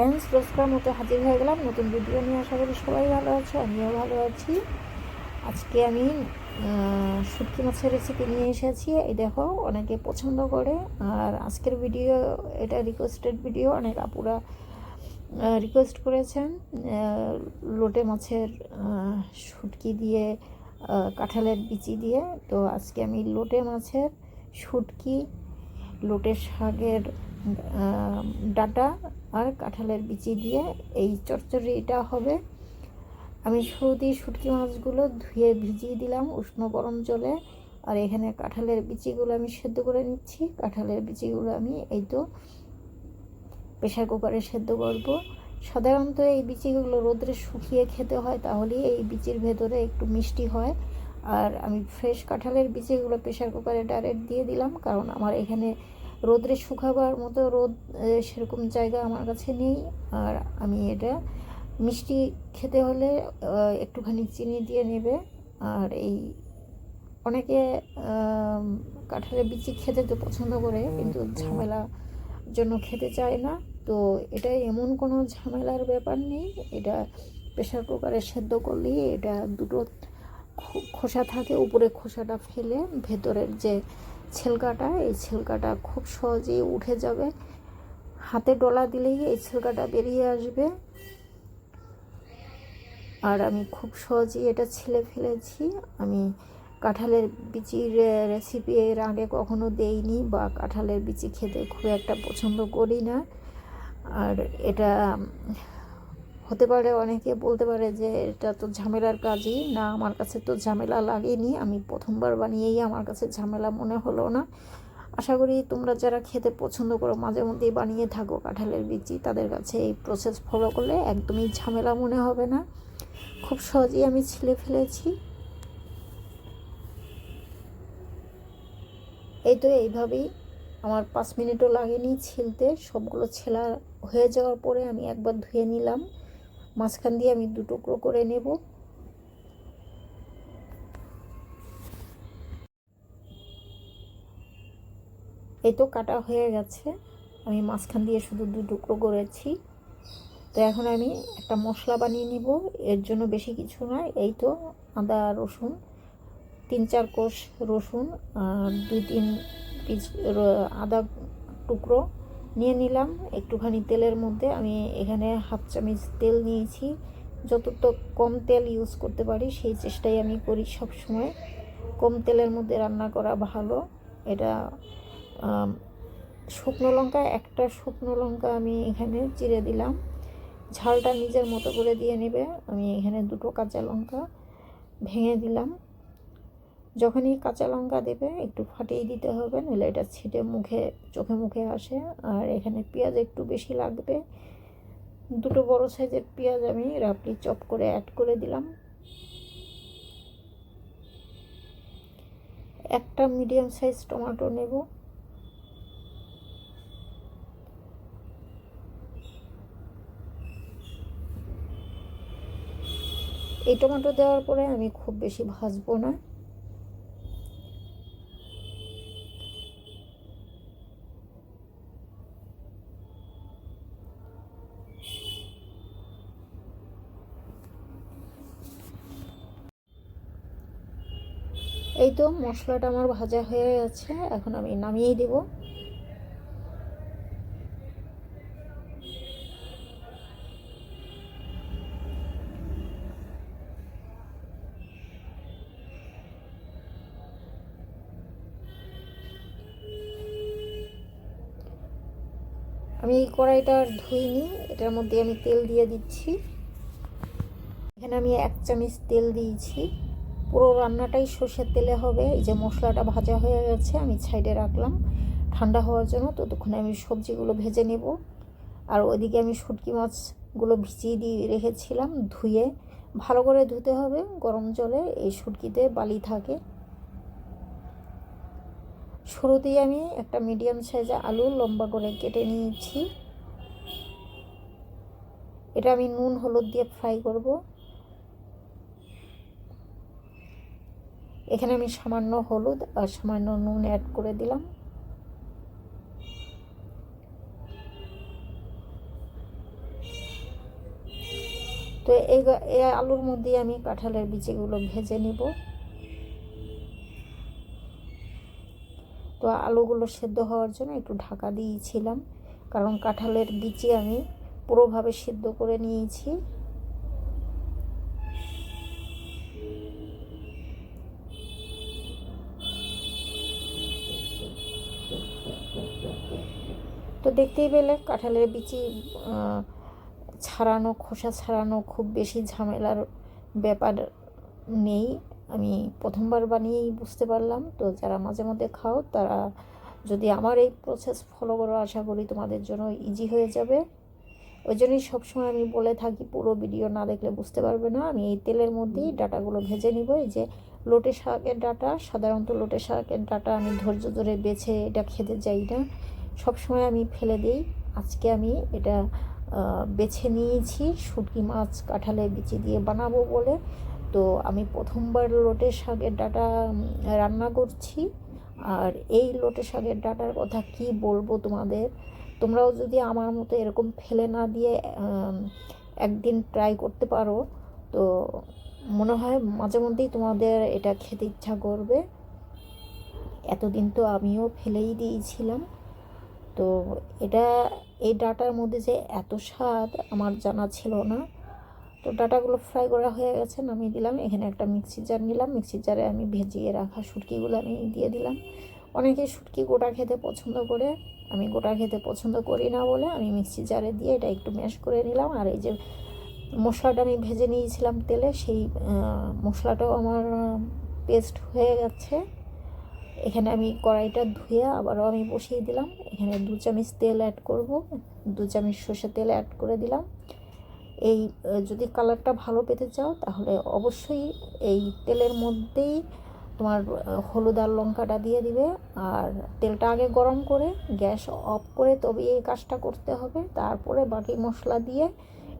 Friends রোজকার মতো হাজির হয়ে গেলাম। নতুন ভিডিও নিয়ে আশা করি সবাই ভালো আছো, আমিও ভালো আছি। আজকে আমি শুটকি মাছের রেসিপি নিয়ে এসেছি। এই দেখো, অনেকে পছন্দ করে। আর আজকের ভিডিও এটা রিকোয়েস্টেড ভিডিও অনেক আপুরা রিকোয়েস্ট করেছেন লোটে মাছের শুটকি দিয়ে কাঁঠালের বিচি দিয়ে। তো আজকে আমি লোটে মাছের শুটকি, লোটে শাকের ডাটা আর কাঁঠালের বিচি দিয়ে এই চচ্চড়িটা হবে। আমি শুরুতে শুটকি মাছগুলো ধুয়ে ভিজিয়ে দিলাম উষ্ণ গরম জলে। আর এখানে কাঁঠালের বিচিগুলো আমি সেদ্ধ করে নিচ্ছি। কাঁঠালের বিচিগুলো আমি এই তো প্রেশার কুকারে সেদ্ধ করব। সাধারণত এই বিচিগুলো রোদ্রে শুকিয়ে খেতে হয়, তাহলেই এই বিচির ভেতরে একটু মিষ্টি হয়। আর আমি ফ্রেশ কাঁঠালের বিচিগুলো প্রেশার কুকারে ডাইরেক্ট দিয়ে দিলাম, কারণ আমার এখানে রোদ্রে শুকাবার মতো রোদ সেরকম জায়গা আমার কাছে নেই। আর আমি এটা মিষ্টি খেতে হলে একটুখানি চিনি দিয়ে নেবে। আর এই অনেকে কাঁঠালের বিচি খেতে তো পছন্দ করে কিন্তু ঝামেলা জন্য খেতে চায় না। তো এটা এমন কোনো ঝামেলার ব্যাপার নেই। এটা প্রেশার কুকারে সেদ্ধ করলেই এটা দুটো খোসা থাকে উপরে খোসাটা ফেলে ভেতরের যে ছিলকাটা, এই ছেলকাটা খুব সহজেই উঠে যাবে। হাতে ডলা দিলেই এই ছেলকাটা বেরিয়ে আসবে। আর আমি খুব সহজেই এটা ছিলে ফেলেছি। আমি কাঁঠালের বিচির রেসিপি এর আগে কখনো দেইনি বা কাঁঠালের বিচি খেতে খুব একটা পছন্দ করি না। আর এটা হতে পারে, অনেকে বলতে পারে যে এটা তো ঝামেলার কাজই। না, আমার কাছে তো ঝামেলা লাগেনি। আমি প্রথমবার বানিয়েই আমার কাছে ঝামেলা মনে হলো না। আশা করি তোমরা যারা খেতে পছন্দ করো, মাঝে মধ্যেই বানিয়ে থাকো কাঁঠালের বিচি। তাদের কাছে এই প্রসেস ফলো করলে একদমই ঝামেলা মনে হবে না। খুব সহজেই আমি ছিলে ফেলেছি। এই তো এইভাবেই আমার পাঁচ মিনিটও লাগেনি ছিলতে। সবগুলো ছেলা হয়ে যাওয়ার পরে আমি একবার ধুয়ে নিলাম। মাঝখান দিয়ে আমি দু টুকরো করে নেব। এই তো কাটা হয়ে গেছে। আমি মাঝখান দিয়ে শুধু দু টুকরো করেছি। তো এখন আমি একটা মশলা বানিয়ে নিব। এর জন্য বেশি কিছু নয়। এই তো আদা, রসুন, তিন চার কোষ রসুন আর দুই তিন পিস আদা টুকরো নিয়ে নিলাম। একটুখানি তেলের মধ্যে আমি এখানে হাফ চামচ তেল নিয়েছি। যতটা কম তেল ইউজ করতে পারি, সেই চেষ্টাই আমি করি সব সময় কম তেলের মধ্যে রান্না করা ভালো। এটা শুকনো লঙ্কা, একটা শুকনো লঙ্কা আমি এখানে চিড়ে দিলাম। ঝালটা নিজের মতো করে দিয়ে নেবে। আমি এখানে দুটো কাঁচা লঙ্কা ভেঙে দিলাম। যখনই কাঁচা লঙ্কা দেবে, একটু ফাটিয়ে দিতে হবে, নইলে এটা ছিটে মুখে, চোখে মুখে আসে। আর এখানে পেঁয়াজ একটু বেশি লাগবে। দুটো বড় সাইজের পেঁয়াজ আমি রাপলি চপ করে অ্যাড করে দিলাম। একটা মিডিয়াম সাইজ টমেটো নেব। এই টমেটো দেওয়ার পরে আমি খুব বেশি ভাজবো না। এই তো মশলাটা আমার ভাজা হয়ে গেছে, এখন আমি নামিয়ে দেব। আমি এই কড়াইটা ধুইনি, এটার মধ্যে আমি তেল দিয়ে দিচ্ছি। এখানে আমি এক চামচ তেল দিয়েছি। পুরো রান্নাটাই সর্ষের তেলে হবে। এই যে মশলাটা ভাজা হয়ে গেছে, আমি সাইডে রাখলাম। ঠান্ডা হওয়ার জন্য ততক্ষণে আমি সবজিগুলো ভেজে নেব। আর ওইদিকে আমি শুটকি মাছগুলো ভিজিয়ে দিয়ে রেখেছিলাম ধুয়ে। ভালো করে ধুতে হবে গরম জলে, এই শুটকিতে বালি থাকে। শুরুতেই আমি একটা মিডিয়াম সাইজে আলু লম্বা করে কেটে নিয়েছি। এটা আমি নুন, হলুদ দিয়ে ফ্রাই করব। এখানে আমি সামান্য হলুদ আর সামান্য নুন অ্যাড করে দিলাম। তো এই এই আলুর মধ্যে আমি কাঁঠালের বিচিগুলো ভেজে নিব। তো আলুগুলো সেদ্ধ হওয়ার জন্য একটু ঢাকা দিয়েছিলাম, কারণ কাঁঠালের বিচি আমি পুরোভাবে সিদ্ধ করে নিয়েছি। তো দেখতেই পেলে কাঁঠালের বিচি ছাড়ানো, খোসা ছাড়ানো খুব বেশি ঝামেলার ব্যাপার নেই। আমি প্রথমবার বানিয়েই বুঝতে পারলাম। তো যারা মাঝে মধ্যে খাও, তারা যদি আমার এই প্রসেস ফলো করো, আশা করি তোমাদের জন্য ইজি হয়ে যাবে। ওই জন্যই সবসময় আমি বলে থাকি, পুরো ভিডিও না দেখলে বুঝতে পারবে না। আমি এই তেলের মধ্যেই ডাটাগুলো ভেজে নিব। এই যে লোটে শাকের ডাটা, সাধারণত লোটে শাকের ডাটা আমি ধৈর্য ধরে বেছে এটা খেতে যাই না। সবসময় আমি ফেলে দিই। আজকে আমি এটা বেছে নিয়েছি। শুটকি মাছ কাঁঠালে বিচি দিয়ে বানাবো বলে। তো আমি প্রথমবার লোটে শাকের ডাটা রান্না করছি। আর এই লোটে শাকের ডাটার কথা কি বলব তোমাদের? তোমরাও যদি আমার মতো এরকম ফেলে না দিয়ে একদিন ট্রাই করতে পারো। তো মনে হয় মাঝে মধ্যেই তোমাদের এটা খেতে ইচ্ছা করবে। এতদিন তো আমিও ফেলেই দিয়েছিলাম। তো এটা, এই ডাটার মধ্যে যে এত স্বাদ আমার জানা ছিল না। তো ডাটাগুলো ফ্রাই করা হয়ে গেছে, নামিয়ে দিলাম। এখানে একটা মিক্সি জার নিলাম। মিক্সি জারে আমি ভেজিয়ে রাখা শুটকিগুলো আমি দিয়ে দিলাম। অনেকে শুটকি গোটা খেতে পছন্দ করে, আমি গোটা খেতে পছন্দ করি না বলে আমি মিক্সি জারে দিয়ে এটা একটু ম্যাশ করে নিলাম। আর এই যে মশলাটা আমি ভেজে নিয়েছিলাম তেলে, সেই মশলাটাও আমার পেস্ট হয়ে গেছে। এখানে আমি কড়াইটা ধুয়ে আবারও আমি বসিয়ে দিলাম। এখানে দু চামচ তেল অ্যাড করব। দু চামচ সর্ষে তেল অ্যাড করে দিলাম। এই যদি কালারটা ভালো পেতে চাও, তাহলে অবশ্যই এই তেলের মধ্যেই তোমার হলুদ আর লঙ্কাটা দিয়ে দিবে। আর তেলটা আগে গরম করে, গ্যাস অফ করে তবে এই কাজটা করতে হবে। তারপরে বাকি মশলা দিয়ে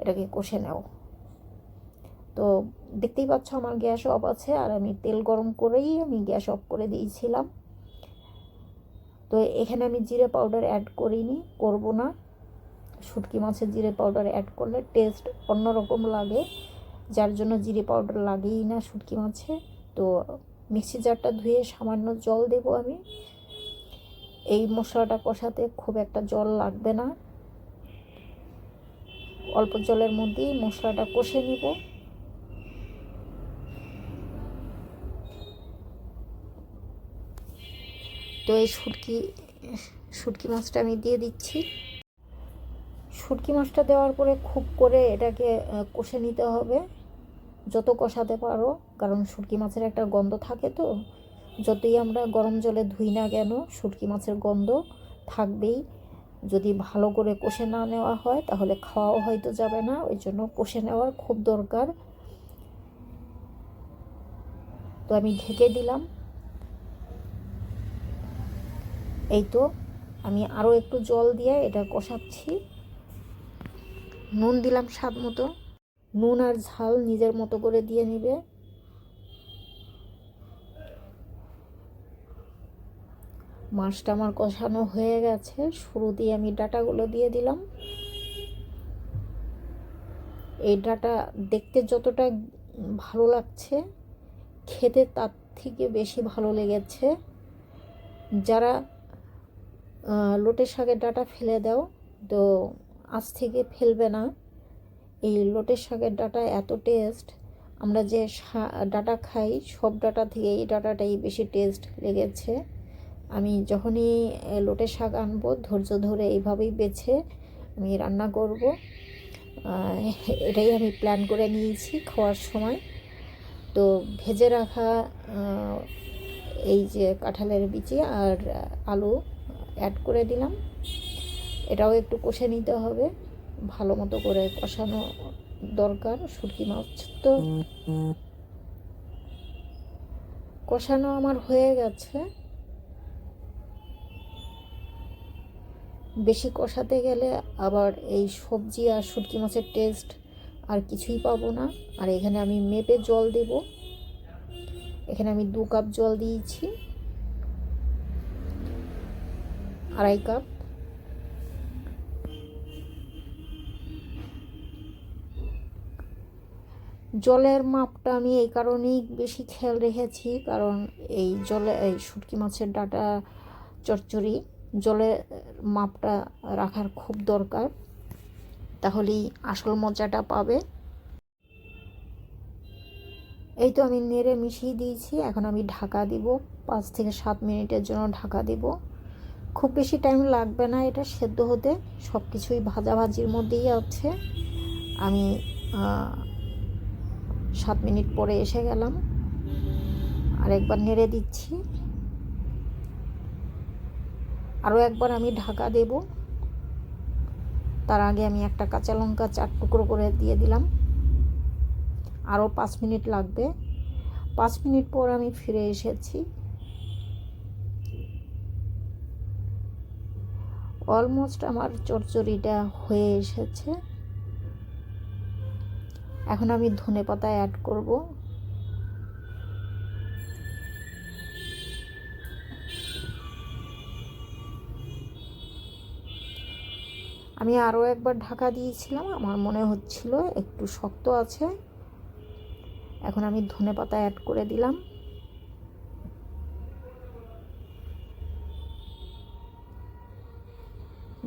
এটাকে কষে নাও। তো দেখতেই পাচ্ছ আমার গ্যাস অফ আছে আর আমি তেল গরম করেই আমি গ্যাস অফ করে দিয়েছিলাম। তো এখানে আমি জিরে পাউডার অ্যাড করিনি, করব না। শুটকি মাছের জিরে পাউডার অ্যাড করলে টেস্ট অন্যরকম লাগে, যার জন্য জিরে পাউডার লাগেই না শুটকি মাছে। তো মিক্সি জারটা ধুয়ে সামান্য জল দেব আমি। এই মশলাটা কষাতে খুব একটা জল লাগবে না। অল্প জলের মধ্যেই মশলাটা কষে নিব। তো এই শুটকি শুটকি মাছটা আমি দিয়ে দিচ্ছি। শুটকি মাছটা দেওয়ার পরে খুব করে এটাকে কষে নিতে হবে। যত কষাতে পারো, কারণ শুটকি মাছের একটা গন্ধ থাকে তো। যতই আমরা গরম জলে ধুই না কেন, শুটকি মাছের গন্ধ থাকবেই। যদি ভালো করে কষে না নেওয়া হয়, তাহলে খাওয়াও হয়তো যাবে না। ওই জন্য কষে নেওয়ার খুব দরকার। তো আমি ঢেকে দিলাম। এই তো, আমি আরও একটু জল দিয়ে এটা কষাচ্ছি। নুন দিলাম স্বাদ মতো। নুন আর ঝাল নিজের মতো করে দিয়ে নিবে। মাছটা আমার কষানো হয়ে গেছে। শুরু দিয়ে আমি ডাটাগুলো দিয়ে দিলাম। এই ডাটা দেখতে যতটা ভালো লাগছে, খেতে তার থেকে বেশি ভালো লেগেছে। যারা লোটে শাকের ডাটা ফেলে দাও। তো আজ থেকে ফেলবে না। এই লোটে শাকের ডাটা এত টেস্ট আমরা যে ডাটা খাই, সব ডাটা থেকে এই ডাটাটাই বেশি টেস্ট লেগেছে। আমি যখনই লোটে শাক আনব, ধৈর্য ধরে এইভাবেই বেছে আমি রান্না করব। এটাই আমি প্ল্যান করে নিয়েছি খাওয়ার সময়। তো ভেজে রাখা এই যে কাঁঠালের বিচি আর আলু অ্যাড করে দিলাম। এটাও একটু কষে নিতে হবে। ভালো মতো করে কষানো দরকার, শুটকি মাছ তো। কষানো আমার হয়ে গেছে। বেশি কষাতে গেলে আবার এই সবজি আর শুটকি মাছের টেস্ট আর কিছুই পাবো না। আর এখানে আমি মেপে জল দেব। এখানে আমি দু কাপ জল দিয়েছি। আড়াই কাপ। জলের মাপটা আমি এই কারণেই বেশি খেয়াল রেখেছি, কারণ এই জলে, এই শুটকি মাছের ডাটা চচ্চড়ি জলের মাপটা রাখার খুব দরকার। তাহলেই আসল মজাটা পাবে। এই তো আমি নেড়ে মিশিয়ে দিয়েছি, এখন আমি ঢাকা দিব। পাঁচ থেকে সাত মিনিটের জন্য ঢাকা দিব। খুব বেশি টাইম লাগবে না, এটা সেদ্ধ হতে। সব কিছুই ভাজাভাজির মধ্যেই আছে। আমি সাত মিনিট পরে এসে গেলাম। আর একবার নেড়ে দিচ্ছি। আরও একবার আমি ঢাকা দেব। তার আগে আমি একটা কাঁচা লঙ্কা চার টুকরো করে দিয়ে দিলাম। আরও পাঁচ মিনিট লাগবে। পাঁচ মিনিট পর আমি ফিরে এসেছি। অলমোস্ট আমার চচ্চড়িটা হয়ে এসেছে। এখন আমি ধনে পাতা অ্যাড করব। আমি আরও একবার ঢাকা দিয়েছিলাম, আমার মনে হচ্ছিল একটু শক্ত আছে। এখন আমি ধনে পাতা অ্যাড করে দিলাম।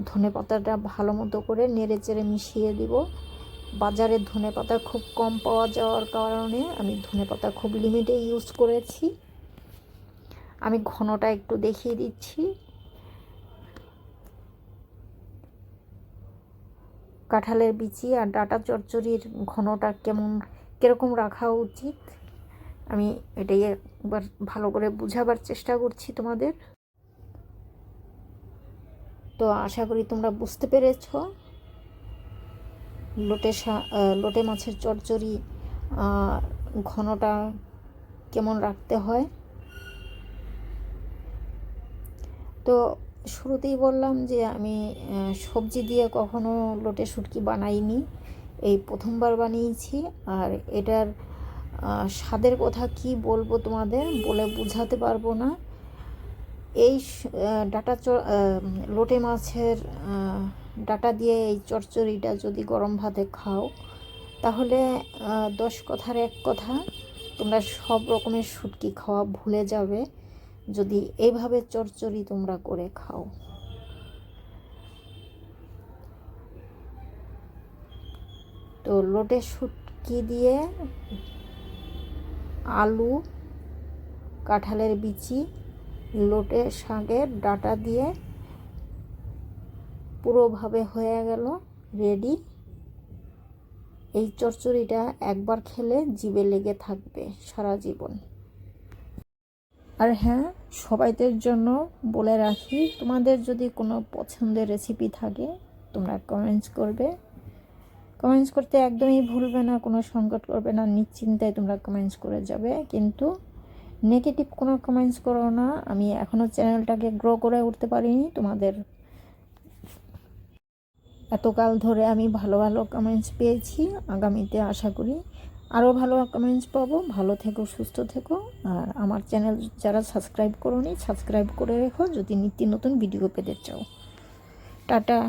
ধনে পাতাটা ভালো মতো করে নেড়ে চেড়ে মিশিয়ে দিব। বাজারে ধনে পাতা খুব কম পাওয়া যাওয়ার কারণে আমি ধনে পাতা খুব লিমিটে ইউজ করেছি। আমি ঘনটা একটু দেখিয়ে দিচ্ছি। কাঁঠালের বিচি আর ডাটা চচ্চড়ির ঘনটা কেমন, কীরকম রাখা উচিত? আমি এটাই একবার ভালো করে বুঝাবার চেষ্টা করছি তোমাদের। তো আশা করি তোমরা বুঝতে পেরেছ। লোটে লোটে মাছের চচ্চড়ি ঘনটা কেমন রাখতে হয়। তো শুরুতেই বললাম যে আমি সবজি দিয়ে কখনো লোটে শুটকি বানাইনি। এই প্রথমবার বানিয়েছি আর এটার স্বাদের কথা কি বলব তোমাদের বলে বুঝাতে পারব না। এই ডাটা লোটে মাছের ডাটা দিয়ে এই চচ্চড়িটা যদি গরম ভাতে খাও, তাহলে দশ কথার এক কথা, তোমরা সব রকমের শুটকি খাওয়া ভুলে যাবে যদি এইভাবে চচ্চড়ি তোমরা করে খাও। তো লোটে শুটকি দিয়ে আলু, কাঁঠালের বিচি লোটে শাকের ডাটা দিয়ে পুরোভাবে হয়ে গেল রেডি এই চচ্চড়িটা একবার খেলে জিবে লেগে থাকবে সারা জীবন। আর হ্যাঁ সবাইদের জন্য বলে রাখি, তোমাদের যদি কোনো পছন্দের রেসিপি থাকে, তোমরা কমেন্টস করবে। কমেন্টস করতে একদমই ভুলবে না, কোনো সংকট করবে না নিশ্চিন্তায় তোমরা কমেন্টস করে যাবে। কিন্তু নেগেটিভ কোনো কমেন্টস করো না। আমি এখনও চ্যানেলটাকে গ্রো করে উঠতে পারিনি। তোমাদের এতকাল ধরে আমি ভালো ভালো কমেন্টস পেয়েছি। আগামীতে আশা করি আরও ভালো কমেন্টস পাবো। ভালো থেকো, সুস্থ থেকো। আর আমার চ্যানেল যারা সাবস্ক্রাইব করো নি সাবস্ক্রাইব করে রেখো। যদি নিত্য নতুন ভিডিও পেতে চাও। টাটা।